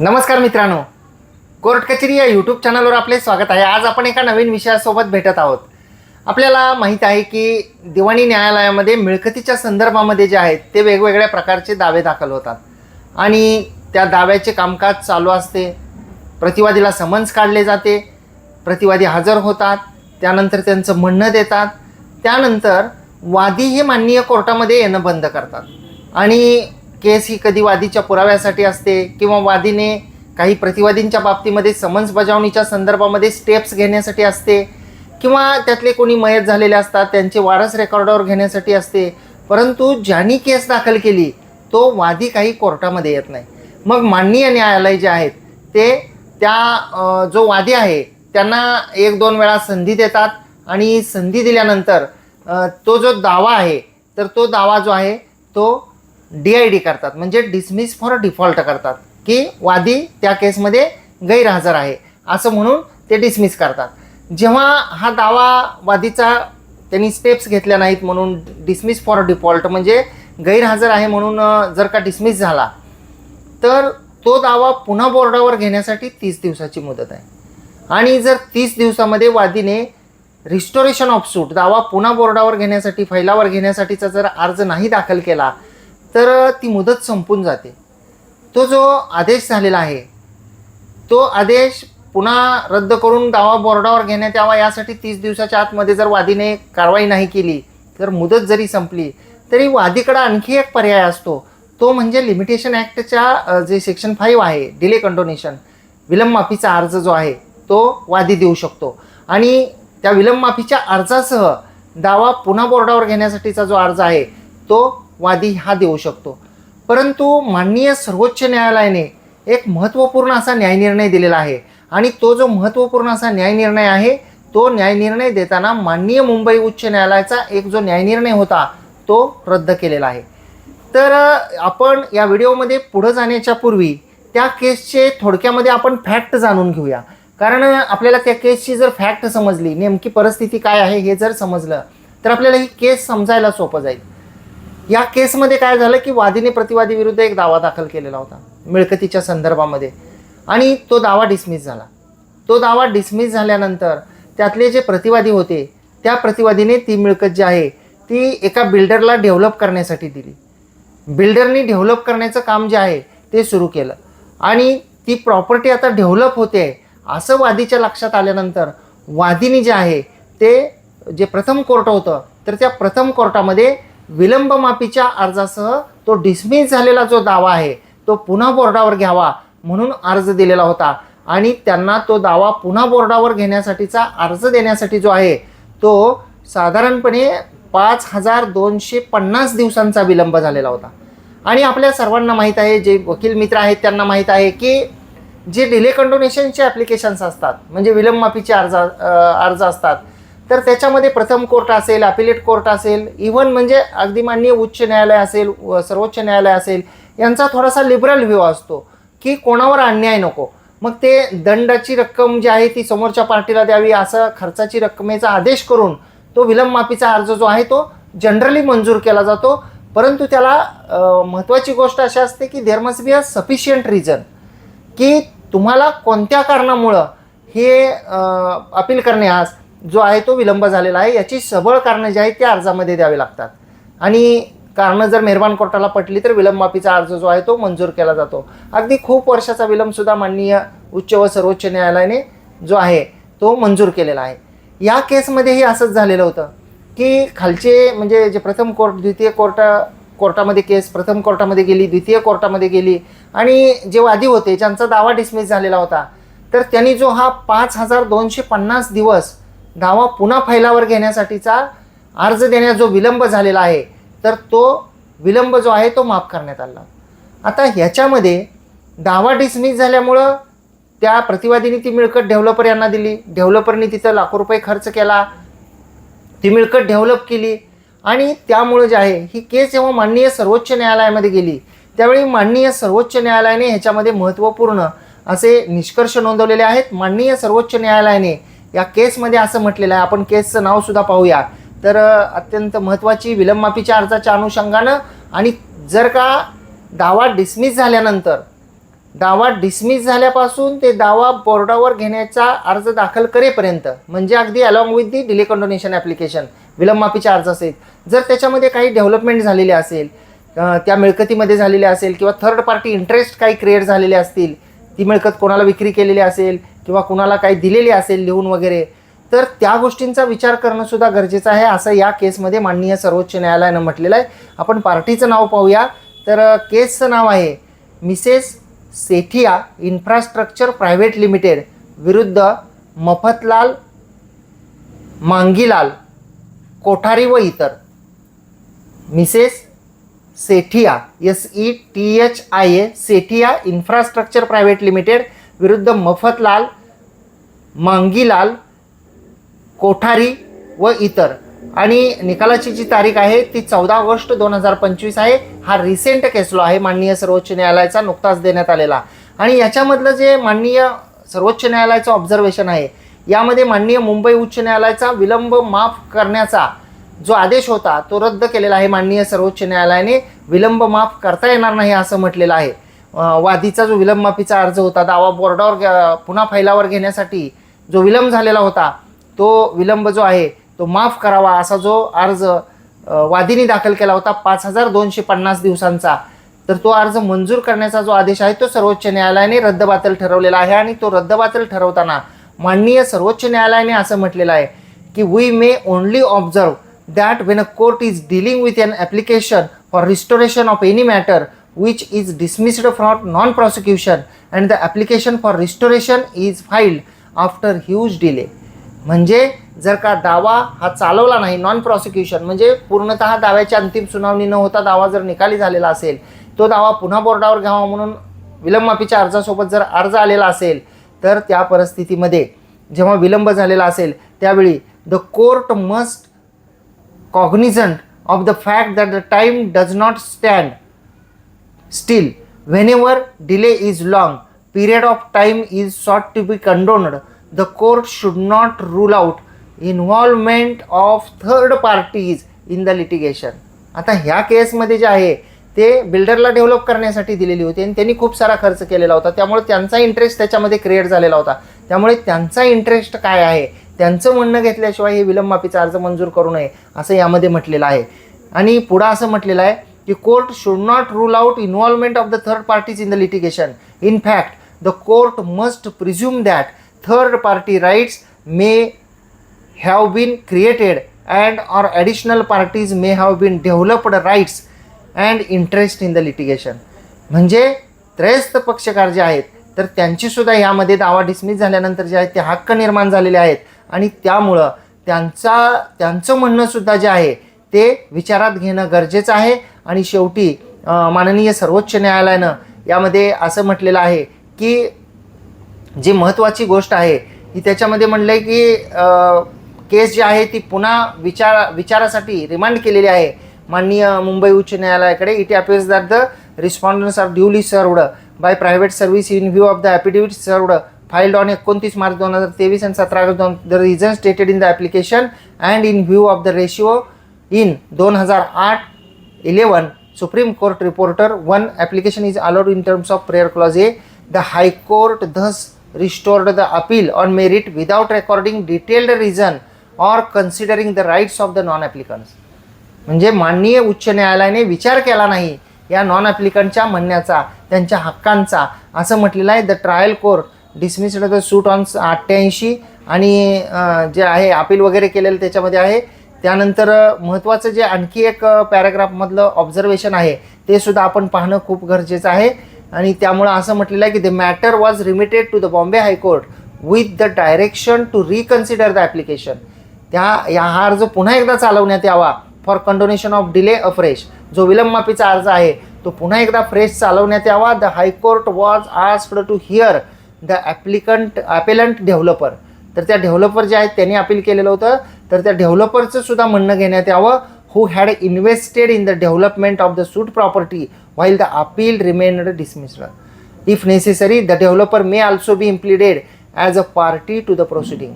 नमस्कार मित्रांनो. कोर्ट कचेरी या यूट्यूब चॅनलवर आपले स्वागत आहे. आज आपण एका नवीन विषयासोबत भेटत आहोत. आपल्याला माहीत आहे की दिवाणी न्यायालयामध्ये मिळकतीच्या संदर्भामध्ये जे आहेत ते वेगवेगळ्या प्रकारचे दावे दाखल होतात. आणि त्या दाव्याचे कामकाज चालू असते. प्रतिवादीला समन्स काढले जाते. प्रतिवादी हजर होतात. त्यानंतर त्यांचं म्हणणं देतात. त्यानंतर वादी हे माननीय कोर्टामध्ये येणं बंद करतात. आणि केस ही कधी वादीच्या पुराव्यासाठी असते किंवा वादीने काही प्रतिवादींच्या बाबतीमध्ये समन्स बजावणीच्या संदर्भामध्ये स्टेप्स घेण्यासाठी असते किंवा त्यातले कोणी मयत झालेले असतात त्यांचे वारस रेकॉर्डवर घेण्यासाठी असते. परंतु ज्यांनी केस दाखल केली तो वादी काही कोर्टामध्ये येत नाही. मग माननीय न्यायालय जे आहेत ते त्या जो वादी आहे त्यांना एक दोन वेळा संधी देतात आणि संधी दिल्यानंतर तो जो दावा आहे तर तो दावा जो आहे तो डी आय डी करतात. म्हणजे डिसमिस फॉर डिफॉल्ट करतात. की वादी त्या केसमध्ये गैरहजर आहे. असं म्हणून ते डिसमिस करतात. जेव्हा हा दावा वादीचा त्यांनी स्टेप्स घेतल्या नाहीत म्हणून डिसमिस फॉर डिफॉल्ट म्हणजे गैरहजर आहे म्हणून जर का डिसमिस झाला तर तो दावा पुन्हा बोर्डावर घेण्यासाठी तीस दिवसाची मुदत आहे. आणि जर तीस दिवसामध्ये वादीने रिस्टोरेशन ऑफ सूट दावा पुन्हा बोर्डावर घेण्यासाठी फैलावर घेण्यासाठीचा जर अर्ज नाही दाखल केला तर ती मुदत संपून जाते. तो जो आदेश झालेला आहे तो आदेश पुन्हा रद्द करून दावा बोर्डावर घेण्यात यावा यासाठी तीस दिवसाच्या आतमध्ये जर वादीने कारवाई नाही केली तर मुदत जरी संपली तरी वादीकडं आणखी एक पर्याय असतो. तो म्हणजे लिमिटेशन ॲक्टच्या जे सेक्शन फाईव्ह आहे डिले कंडोनेशन विलंबमाफीचा अर्ज जो आहे तो वादी देऊ शकतो. आणि त्या विलंबमाफीच्या अर्जासह दावा पुन्हा बोर्डावर घेण्यासाठीचा जो अर्ज आहे तो वादी हा देऊ शकतो. परंतु माननीय सर्वोच्च न्यायालयाने एक महत्त्वपूर्ण असा न्यायनिर्णय दिलेला आहे आणि तो जो महत्त्वपूर्ण असा न्यायनिर्णय आहे तो न्यायनिर्णय देताना माननीय मुंबई उच्च न्यायालयाचा एक जो न्यायनिर्णय होता तो रद्द केलेला आहे. तर आपण या व्हिडिओमध्ये पुढं जाण्याच्या पूर्वी त्या केसचे थोडक्यामध्ये आपण फॅक्ट जाणून घेऊया. कारण आपल्याला त्या केसची जर फॅक्ट समजली नेमकी परिस्थिती काय आहे हे जर समजलं तर आपल्याला ही केस समजायला सोपं जाईल. या केसमध्ये काय झालं की वादीने प्रतिवादी विरुद्ध एक दावा दाखल केलेला होता मिळकतीच्या संदर्भामध्ये. आणि तो दावा डिसमिस झाला. तो दावा डिसमिस झाल्यानंतर त्यातले जे प्रतिवादी होते त्या प्रतिवादीने ती मिळकत जी आहे ती एका बिल्डरला डेव्हलप करण्यासाठी दिली. बिल्डरनी डेव्हलप करण्याचं काम जे आहे ते सुरू केलं. आणि ती प्रॉपर्टी आता डेव्हलप होते असं वादीच्या लक्षात आल्यानंतर वादीने जे आहे ते जे प्रथम कोर्ट होतं तर त्या प्रथम कोर्टामध्ये विलंबमाफीच्या अर्जासह तो डिसमिस झालेला जो दावा आहे तो पुन्हा बोर्डावर घ्यावा म्हणून अर्ज दिलेला होता. आणि त्यांना तो दावा पुन्हा बोर्डावर घेण्यासाठीचा अर्ज देण्यासाठी जो आहे तो साधारणपणे पाच हजार दोनशे पन्नास दिवसांचा विलंब झालेला होता. आणि आपल्या सर्वांना माहीत आहे जे वकील मित्र आहेत त्यांना माहीत आहे की जे डिले कंडोनेशनचे ॲप्लिकेशन्स असतात म्हणजे विलंबमाफीचे अर्ज अर्ज असतात तर त्याच्यामध्ये प्रथम कोर्ट असेल अपिलेट कोर्ट असेल इव्हन म्हणजे अगदी माननीय उच्च न्यायालय असेल व सर्वोच्च न्यायालय असेल यांचा थोडासा लिबरल व्ह्यू असतो की कोणावर अन्याय नको. मग ते दंडाची रक्कम जी आहे ती समोरच्या पार्टीला द्यावी असं खर्चाची रकमेचा आदेश करून तो विलंब माफीचा अर्ज जो आहे तो जनरली मंजूर केला जातो. परंतु त्याला महत्त्वाची गोष्ट अशी असते की there must be a sufficient reason की तुम्हाला कोणत्या कारणामुळं हे अपील करण्यास जो आहे तो विलंब झालेला आहे. याची सबळ कारणं जी आहेत त्या अर्जामध्ये द्यावी लागतात. आणि कारणं जर मेहरबान कोर्टाला पटली तर विलंब माफीचा अर्ज जो आहे तो मंजूर केला जातो. अगदी खूप वर्षाचा विलंबसुद्धा माननीय उच्च व सर्वोच्च न्यायालयाने जो आहे तो मंजूर केलेला आहे. या केसमध्येही असंच झालेलं होतं की खालचे म्हणजे जे प्रथम कोर्ट द्वितीय कोर्ट कोर्टामध्ये केस प्रथम कोर्टामध्ये गेली द्वितीय कोर्टामध्ये गेली आणि जे वादी होते ज्यांचा दावा डिसमिस झालेला होता तर त्यांनी जो हा पाच हजार दोनशे पन्नास दिवस दावा पुन्हा फैलावर घेण्यासाठीचा अर्ज देण्यास जो विलंब झालेला आहे तर तो विलंब जो आहे तो माफ करण्यात आला. आता ह्याच्यामध्ये दावा डिसमिस झाल्यामुळं त्या प्रतिवादीने ती मिळकत डेव्हलपर यांना दिली. डेव्हलपरनी तिथं लाखो रुपये खर्च केला. ती मिळकत डेव्हलप केली. आणि त्यामुळं जे आहे ही केस जेव्हा माननीय सर्वोच्च न्यायालयामध्ये गेली त्यावेळी माननीय सर्वोच्च न्यायालयाने ह्याच्यामध्ये महत्त्वपूर्ण असे निष्कर्ष नोंदवलेले आहेत. माननीय सर्वोच्च न्यायालयाने या केसमध्ये असं म्हटलेलं आहे. आपण केसचं नावसुद्धा पाहूया. तर अत्यंत महत्त्वाची विलंबमापीच्या अर्जाच्या अनुषंगानं आणि जर का दावा डिसमिस झाल्यानंतर दावा डिसमिस झाल्यापासून ते दावा बोर्डावर घेण्याचा अर्ज दाखल करेपर्यंत म्हणजे अगदी along with the delay condonation application विलंब अर्ज असेल जर त्याच्यामध्ये काही डेव्हलपमेंट झालेली असेल त्या मिळकतीमध्ये झालेले असेल किंवा थर्ड पार्टी इंटरेस्ट काही क्रिएट झालेले असतील ती मिळकत कोणाला विक्री केलेली असेल किंवा कुणाला काही दिलेली असेल लिहून वगैरे तर त्या गोष्टींचा विचार करणं सुद्धा गरजेचं आहे असं या केसमध्ये माननीय सर्वोच्च न्यायालयानं म्हटलेलं आहे. आपण पार्टीचं नाव पाहूया. तर केसचं नाव आहे Mrs Sethia infrastructure private limited विरुद्ध मफतलाल मांगीलाल कोठारी व इतर. Mrs Sethia S E T H I A Sethia infrastructure private limited विरुद्ध मफतलाल मांगीलाल कोठारी व इतर. आणि निकालाची जी तारीख आहे ती चौदा ऑगस्ट दोन हजार पंचवीस आहे. हा रिसेंट केसलो आहे माननीय सर्वोच्च न्यायालयाचा नुकताच देण्यात आलेला. आणि याच्यामधलं जे माननीय सर्वोच्च न्यायालयाचं ऑब्झर्वेशन आहे यामध्ये माननीय मुंबई उच्च न्यायालयाचा विलंब माफ करण्याचा जो आदेश होता तो रद्द केलेला आहे माननीय सर्वोच्च न्यायालयाने. विलंब माफ करता येणार नाही असं म्हटलेलं आहे. वादीचा जो विलंब माफीचा अर्ज होता दावा बोर्डावर पुन्हा फैलावर घेण्यासाठी जो विलंब झालेला होता तो विलंब जो आहे तो माफ करावा असा जो अर्ज वादीने दाखल केला होता पाच हजार दोनशे पन्नास दिवसांचा. तर तो अर्ज मंजूर करण्याचा जो आदेश आहे तो सर्वोच्च न्यायालयाने रद्दबातल ठरवलेला आहे आणि तो रद्दबातल ठरवताना माननीय सर्वोच्च न्यायालयाने असं म्हटलेलं आहे की we may only observe that when a court is dealing with an application for restoration of any matter which is dismissed from non-prosecution and the application for restoration is filed after huge delay. म्हणजे जर का दावा हा चालवला नाही non prosecution म्हणजे पूर्णतः दाव्याची अंतिम सुनावणी न होता दावा जर निकाली झालेला असेल तो दावा पुन्हा बोर्डावर घ्यावा म्हणून विलंबमाफीच्या अर्जासोबत जर अर्ज आलेला असेल तर त्या परिस्थितीमध्ये जेव्हा विलंब झालेला असेल त्यावेळी the court must cognizant of the fact that the time does not stand still whenever delay is long period of time is sought to be condoned the court should not rule out involvement of third parties in the litigation आता ह्या केसमध्ये जे आहे ते बिल्डरला develop करण्यासाठी दिलेली होती आणि त्यांनी खूप सारा खर्च केलेला होता. त्यामुळे त्यांचा इंटरेस्ट त्याच्यामध्ये क्रिएट झालेला होता. त्यामुळे त्यांचा इंटरेस्ट काय आहे? त्यांचं म्हणणं घेतल्याशिवाय हे विलंब माफीचा अर्ज मंजूर करू नये असं यामध्ये म्हटलेलं आहे. आणि पुढं असं म्हटलेलं आहे की court should not rule out involvement of the third parties in the litigation in fact the court must presume that third party rights may have been created and or additional parties may have been developed rights and interest in the litigation म्हणजे त्रयस्थ पक्षकार जे आहेत तर त्यांचीसुद्धा ह्यामध्ये यामध्ये दावा dismiss झाल्यानंतर जे आहेत ते हक्क निर्माण झालेले आहेत. आणि त्यामुळं त्यांचा त्यांचं म्हणणंसुद्धा जे आहे ते विचारात घेणं गरजेचं आहे. आणि शेवटी माननीय सर्वोच्च न्यायालयानं यामध्ये असं म्हटलेलं आहे की जी महत्त्वाची गोष्ट आहे ही त्याच्यामध्ये म्हणलं आहे की केस जी आहे ती पुन्हा विचार विचारासाठी रिमांड केलेली आहे. माननीय मुंबई उच्च न्यायालयाकडे it appears that the respondents are duly served by private service in view of the affidavit served filed on एकोणतीस मार्च दोन हजार तेवीस आणि सतरा ऑगस्ट दोन the reason stated in the application and in view of the ratio in दोन हजार आठ eleven Supreme Court reporter one application is allowed in terms of prayer clause A. The High Court thus restored the appeal on merit without recording detailed reason or considering the rights of the non applicants म्हणजे माननीय उच्च न्यायालयाने विचार केला नाही या non ॲप्लिकनच्या म्हणण्याचा त्यांच्या हक्कांचा. असं म्हटलेलं आहे. The trial court dismissed the suit on अठ्ठ्याऐंशी आणि जे आहे अपील वगैरे केलेलं त्याच्यामध्ये आहे. त्यानंतर महत्त्वाचं जे आणखी एक पॅराग्राफमधलं ऑब्झर्वेशन आहे ते सुद्धा आपण पाहणं खूप गरजेचं आहे. आणि त्यामुळं असं म्हटलेलं आहे की the matter was remitted to the Bombay High Court with the direction to reconsider the application त्या या हा अर्ज पुन्हा एकदा चालवण्यात यावा for condonation of delay afresh जो विलंब माफीचा अर्ज आहे तो पुन्हा एकदा फ्रेश चालवण्यात यावा. The High Court was asked to hear the applicant appellant developer तर त्या डेव्हलपर जे आहेत त्यांनी अपील केलेलं होतं. तर त्या डेव्हलपरचं सुद्धा म्हणणं घेण्यात यावं. Who had invested in the development of the suit property while the appeal remained dismissed if necessary the developer may also be impleaded as a party to the proceeding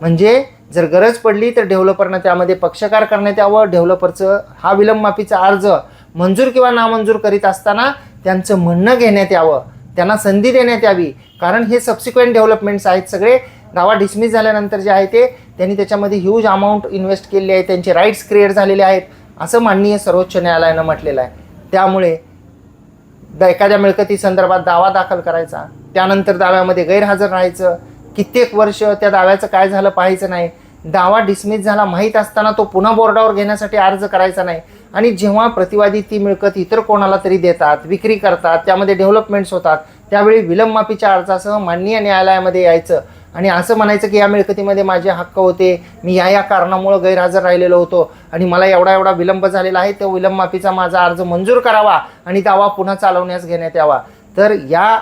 म्हणजे जर गरज पडली तर डेव्हलपरना त्यामध्ये पक्षकार करण्यात यावं. डेव्हलपरचं हा विलंब माफीचा अर्ज मंजूर किंवा नामंजूर करीत असताना त्यांचं म्हणणं घेण्यात यावं. त्यांना संधी देण्यात यावी. कारण हे सबसिक्वेंट डेव्हलपमेंट्स आहेत सगळे. दावा डिसमिस झाल्यानंतर जे आहे ते त्यांनी त्याच्यामध्ये ह्यूज अमाऊंट इन्व्हेस्ट केलेली आहे त्यांचे राईट्स क्रिएट झालेले आहेत असं माननीय सर्वोच्च न्यायालयानं म्हटलेलं आहे. त्यामुळे द एखाद्या मिळकती संदर्भात दावा दाखल करायचा त्यानंतर दाव्यामध्ये गैरहजर राहायचं कित्येक वर्ष त्या दाव्याचं काय झालं पाहायचं नाही. दावा डिसमिस झाला माहीत असताना तो पुन्हा बोर्डावर घेण्यासाठी अर्ज करायचा नाही. आणि जेव्हा प्रतिवादी ती मिळकत इतर कोणाला तरी देतात विक्री करतात त्यामध्ये डेव्हलपमेंट्स होतात त्यावेळी विलंब माफीच्या अर्जासह माननीय न्यायालयामध्ये यायचं. आणि असं म्हणायचं की या मिळकतीमध्ये माझे हक्क होते मी या या कारणामुळं गैरहजर राहिलेलो होतो आणि मला एवढा एवढा विलंब झालेला आहे तो विलंब माफीचा माझा अर्ज मंजूर करावा आणि दावा पुन्हा चालवण्यास घेण्यात यावा. तर या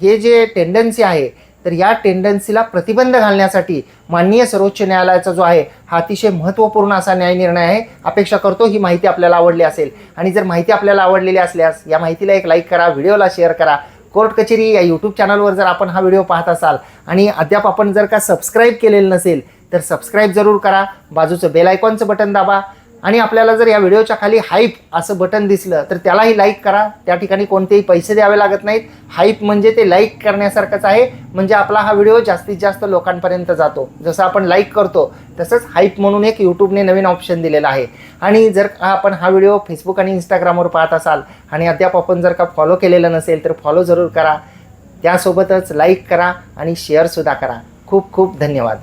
हे जे टेंडन्सी आहे तर या टेंडन्सीला प्रतिबंध घालण्यासाठी माननीय सर्वोच्च न्यायालयाचा जो आहे हा अतिशय महत्त्वपूर्ण असा न्याय निर्णय आहे. अपेक्षा करतो ही माहिती आपल्याला आवडली असेल. आणि जर माहिती आपल्याला आवडलेली असल्यास या माहितीला एक लाईक करा व्हिडिओला शेअर करा. कोर्ट कचेरी या यूट्यूब चॅनलवर जर आपण हा व्हिडिओ पाहत असाल आणि अद्याप आपण जर का सबस्क्राईब केलेलं नसेल तर सबस्क्राईब जरूर करा. बाजूचं बेल आयकॉनचं बटन दाबा. आणि आपल्याला जर या व्हिडिओच्या खाली हाईप असं बटन दिसलं तर त्यालाही लाईक करा. त्या ठिकाणी कोणतेही पैसे द्यावे लागत नाहीत. हाईप म्हणजे ते लाईक करण्यासारखंच आहे. म्हणजे आपला हा व्हिडिओ जास्तीत जास्त लोकांपर्यंत जातो. जसं आपण लाईक करतो तसंच हाईप म्हणून एक यूट्यूबने नवीन ऑप्शन दिलेला आहे. आणि जर आपण हा व्हिडिओ फेसबुक आणि इंस्टाग्रामवर पाहत असाल आणि अद्याप आपण जर का फॉलो केलेलं नसेल तर फॉलो जरूर करा. त्यासोबतच लाईक करा आणि शेअरसुद्धा करा. खूप खूप धन्यवाद.